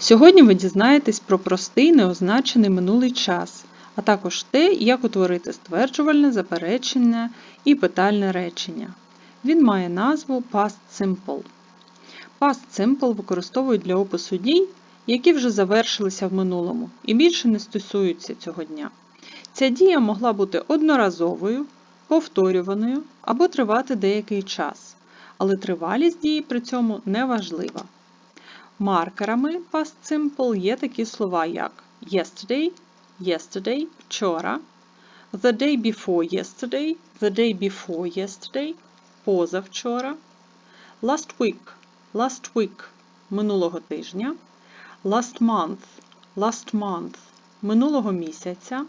Сьогодні ви дізнаєтесь про простий неозначений минулий час, а також те, як утворити стверджувальне, заперечення і питальне речення. Він має назву Past Simple. Past Simple використовують для опису дій, які вже завершилися в минулому і більше не стосуються цього дня. Ця дія могла бути одноразовою, повторюваною або тривати деякий час, але тривалість дії при цьому не важлива. Маркерами Past Simple є такі слова, як yesterday, yesterday, вчора, the day before yesterday, the day before yesterday, позавчора, last week, last week, минулого тижня, last month, last month, минулого місяця,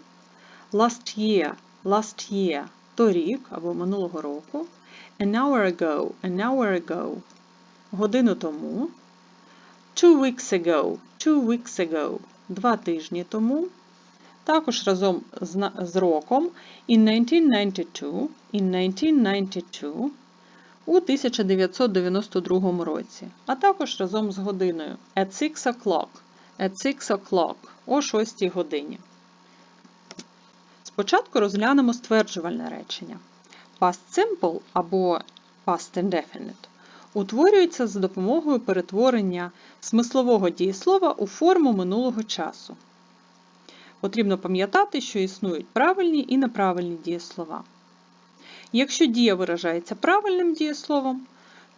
last year, last year, торік або минулого року, an hour ago, an hour ago, годину тому, Two weeks ago, two weeks ago, два тижні тому. Також разом з, роком. In 1992, in 1992 у 1992 році, а також разом з годиною. At 6 o'clock, at 6 o'clock, о 6 годині. Спочатку розглянемо стверджувальне речення. Past simple або past indefinite утворюється за допомогою перетворення смислового дієслова у форму минулого часу. Потрібно пам'ятати, що існують правильні і неправильні дієслова. Якщо дія виражається правильним дієсловом,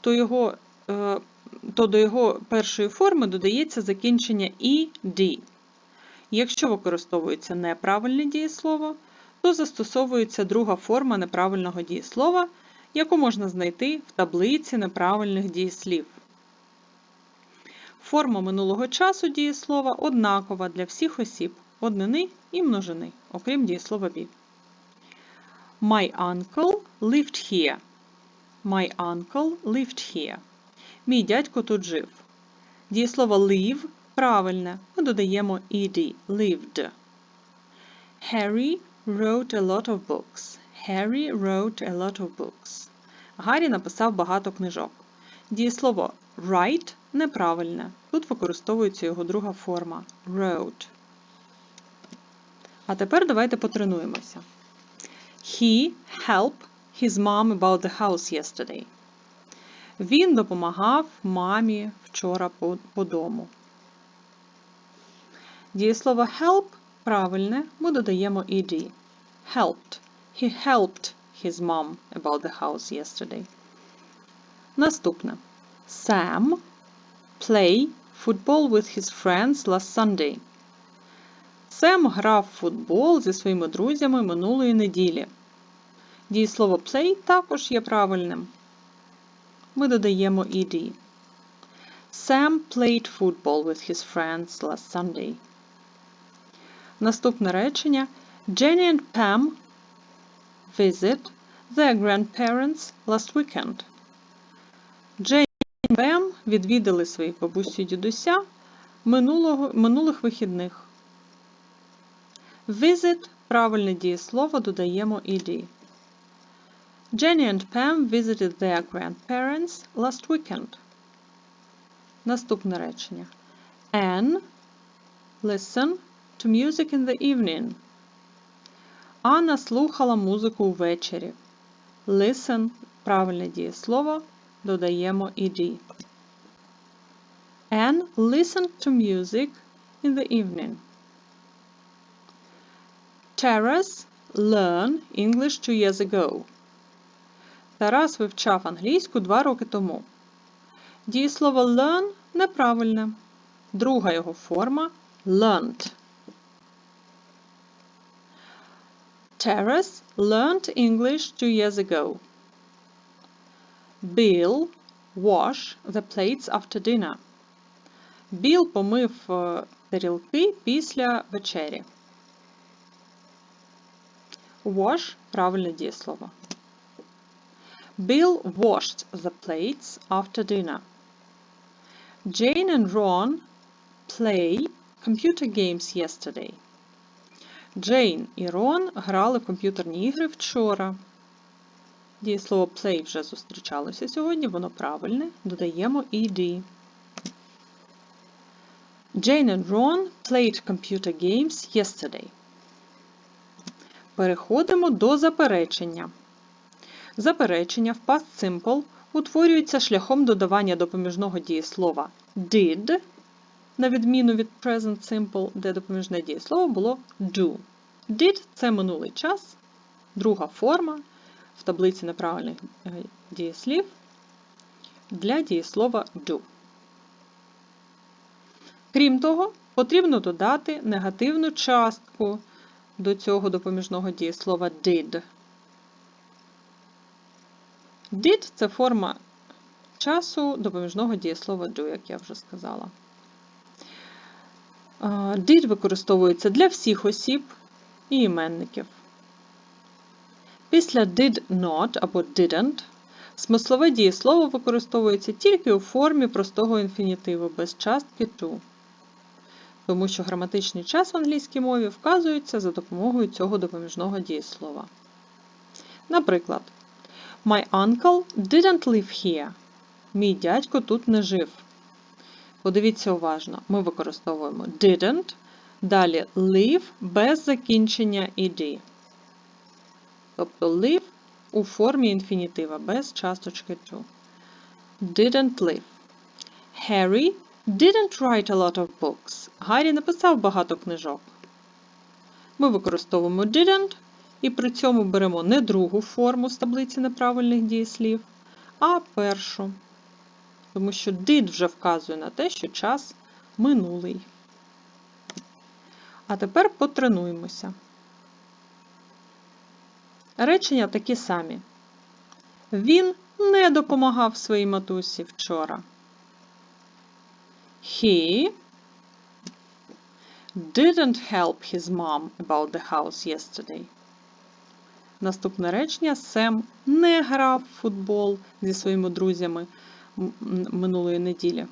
то, його, е, то до його першої форми додається закінчення «ed». Якщо використовується неправильне дієслово, то застосовується друга форма неправильного дієслова, яку можна знайти в таблиці неправильних дієслів. Форма минулого часу дієслова однакова для всіх осіб однини і множини, окрім дієслова be. My uncle lived here. My uncle lived here. Мій дядько тут жив. Дієслово live правильне. Ми додаємо ed lived. Harry wrote a lot of books. Harry wrote a lot of books. Гаррі написав багато книжок. Дієслово write неправильне. Тут використовується його друга форма wrote. А тепер давайте потренуємося. He helped his mom about the house yesterday. Він допомагав мамі вчора по, по дому. Дієслово help правильне, ми додаємо ed. Helped. He helped his mom about the house yesterday. Наступне. Sam play football with his friends last Sunday. Сем грав футбол зі своїми друзями минулої неділі. Дієслово play також є правильним. Ми додаємо ed. Sam played football with his friends last Sunday. Наступне речення. Jenny and Pam visit their grandparents last weekend. Jenny і Pam відвідали своїх бабусю і дідуся минулого, минулих вихідних. Visit – правильне дієслово, додаємо ed. Jenny and Pam visited their grandparents last weekend. Наступне речення. Anne listen to music in the evening. Анна слухала музику ввечері. Listen – правильне дієслово, додаємо ed. Anne listened to music in the evening. Taras learned English two years ago. Тарас вивчав англійську два роки тому. Дієслово learn неправильне. Друга його форма learned. Taras learned English two years ago. Bill wash the plates after dinner. Біл помив е, тарілки після вечері. Wash – правильне дієслово. Bill washed the plates after dinner. Jane and Ron play computer games yesterday. Джейн і Рон грали в комп'ютерні ігри вчора. Дієслово play вже зустрічалося сьогодні, воно правильне. Додаємо ed. Jane and Ron played computer games yesterday. Переходимо до заперечення. Заперечення в past simple утворюється шляхом додавання допоміжного дієслова did, на відміну від present simple, де допоміжне дієслово було do. Did це минулий час, друга форма в таблиці неправильних е, дієслів для дієслова do. Крім того, потрібно додати негативну частку до цього допоміжного дієслова did. Did це форма часу допоміжного дієслова do, як я вже сказала. Did використовується для всіх осіб і іменників. Після did not або didn't смислове дієслово використовується тільки у формі простого інфінітиву без частки to, тому що граматичний час в англійській мові вказується за допомогою цього допоміжного дієслова. Наприклад, My uncle didn't live here. Мій дядько тут не жив. Подивіться уважно, ми використовуємо didn't, далі live без закінчення ed. Тобто live у формі інфінітива без часточки to. Didn't live. Harry didn't write a lot of books. Гаррі написав багато книжок. Ми використовуємо didn't і при цьому беремо не другу форму з таблиці неправильних дієслів, а першу. Тому що did вже вказує на те, що час минулий. А тепер потренуємося. Речення такі самі. Він не допомагав своїй матусі вчора. He didn't help his mom about the house yesterday. Наступне речення Сем не грав в футбол зі своїми друзями минулої неділі.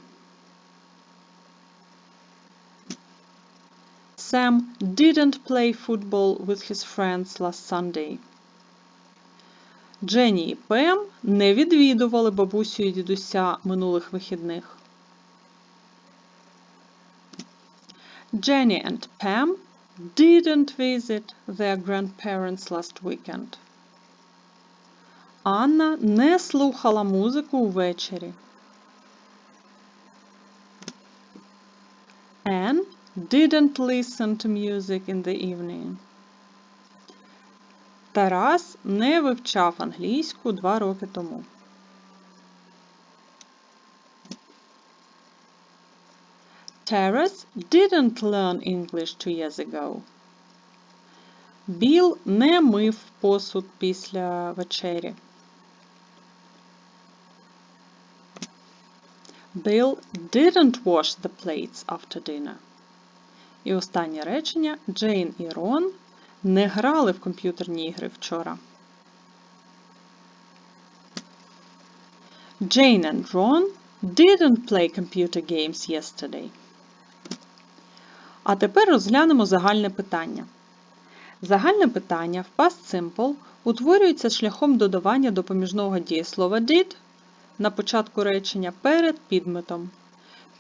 Sam didn't play football with his friends last Sunday. Дженні і Пем не відвідували бабусю і дідуся минулих вихідних. Jenny and Pam didn't visit their grandparents last weekend. Анна не слухала музику увечері. Anne didn't listen to music in the evening. Тарас не вивчав англійську два роки тому. Taras didn't learn English two years ago. Біл не мив посуд після вечері. Bill didn't wash the plates after dinner. І останнє речення Джейн і Рон не грали в комп'ютерні ігри вчора. Jane and Ron didn't play computer games yesterday. А тепер розглянемо загальне питання. Загальне питання в Past Simple утворюється шляхом додавання допоміжного дієслова did на початку речення перед підметом.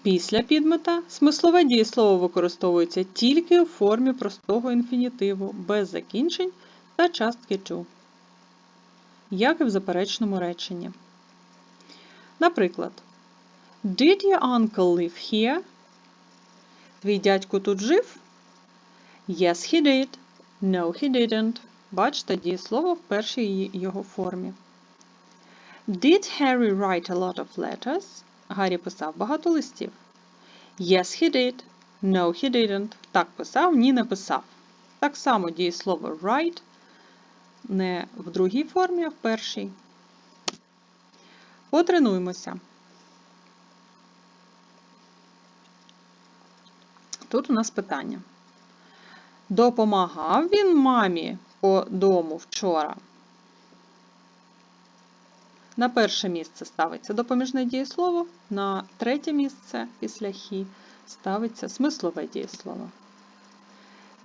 Після підмета смислове дієслово використовується тільки у формі простого інфінітиву, без закінчень та частки to, як і в заперечному реченні. Наприклад, Did your uncle live here? Твій дядько тут жив? Yes, he did. No, he didn't. Бачите дієслово в першій його формі. Did Harry write a lot of letters? Гаррі писав багато листів. Yes, he did. No, he didn't. Так писав, ні не писав. Так само дієслово write не в другій формі, а в першій. Потренуємося. Тут у нас питання. Допомагав він мамі по дому вчора? На перше місце ставиться допоміжне дієслово, на третє місце після he ставиться смислове дієслово.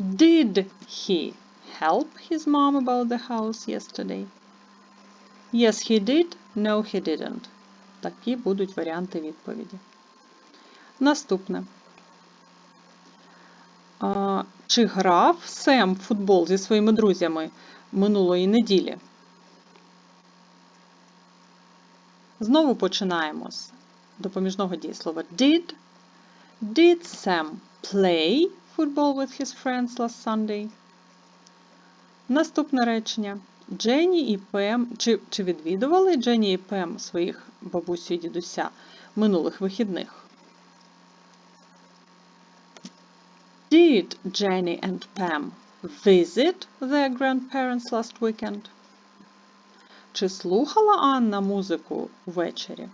Did he help his mom about the house yesterday? Yes, he did. No, he didn't. Такі будуть варіанти відповіді. Наступне. Чи грав Сем в футбол зі своїми друзями минулої неділі? Знову починаємо з допоміжного дієслова did. Did Sam play football with his friends last Sunday? Наступне речення. Дженні і Пем, чи, чи відвідували Дженні і Пем своїх бабусю і дідуся минулих вихідних? Did Jenny and Pam visit their grandparents last weekend? Чи слухала Анна музику ввечері?